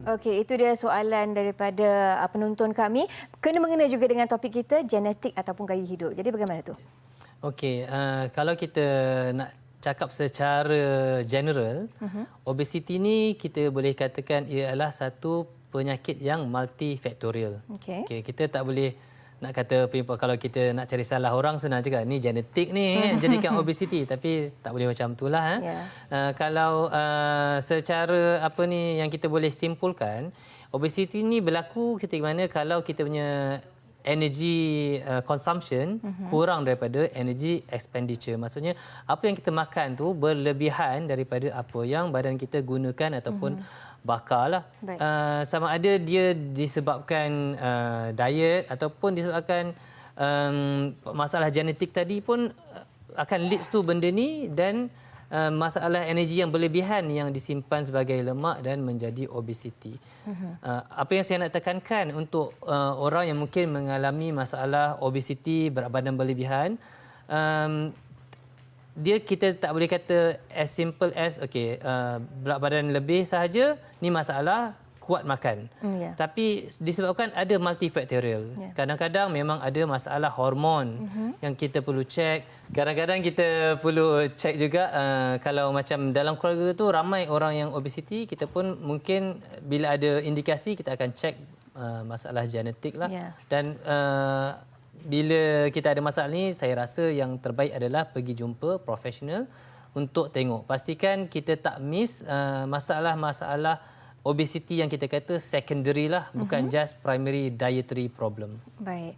Okey, itu dia soalan daripada uh, penonton kami. Kena mengena juga dengan topik kita, genetik ataupun gaya hidup. Jadi bagaimana tu? Okey, uh, kalau kita nak cakap secara general, uh-huh. obesiti ni kita boleh katakan ia adalah satu penyakit yang multifaktorial. Okey. Okay, kita tak boleh nak kata kalau kita nak cari salah orang senang cakap ni genetik ni kan jadikan obesiti tapi tak boleh macam itulah eh. Yeah. Uh, kalau uh, secara apa ni yang kita boleh simpulkan obesiti ni berlaku ketika mana kalau kita punya energy uh, consumption uh-huh. kurang daripada energy expenditure maksudnya apa yang kita makan tu berlebihan daripada apa yang badan kita gunakan ataupun uh-huh bakar lah. Uh, sama ada dia disebabkan uh, diet ataupun disebabkan um, masalah genetik tadi pun uh, akan lead tu benda ni dan uh, masalah energi yang berlebihan yang disimpan sebagai lemak dan menjadi obesiti. Uh-huh. Uh, apa yang saya nak tekankan untuk uh, orang yang mungkin mengalami masalah obesiti berat badan berlebihan um, dia kita tak boleh kata as simple as okey uh, berat badan lebih sahaja ni masalah kuat makan. Mm, yeah. Tapi disebabkan ada multifaktorial. Yeah. Kadang-kadang memang ada masalah hormon mm-hmm. yang kita perlu cek. Kadang-kadang kita perlu cek juga uh, kalau macam dalam keluarga tu ramai orang yang obesiti, kita pun mungkin bila ada indikasi kita akan cek uh, masalah genetik lah. Yeah. Dan uh, bila kita ada masalah ni saya rasa yang terbaik adalah pergi jumpa profesional untuk tengok pastikan kita tak miss uh, masalah-masalah obesity yang kita kata secondary lah bukan mm-hmm. just primary dietary problem baik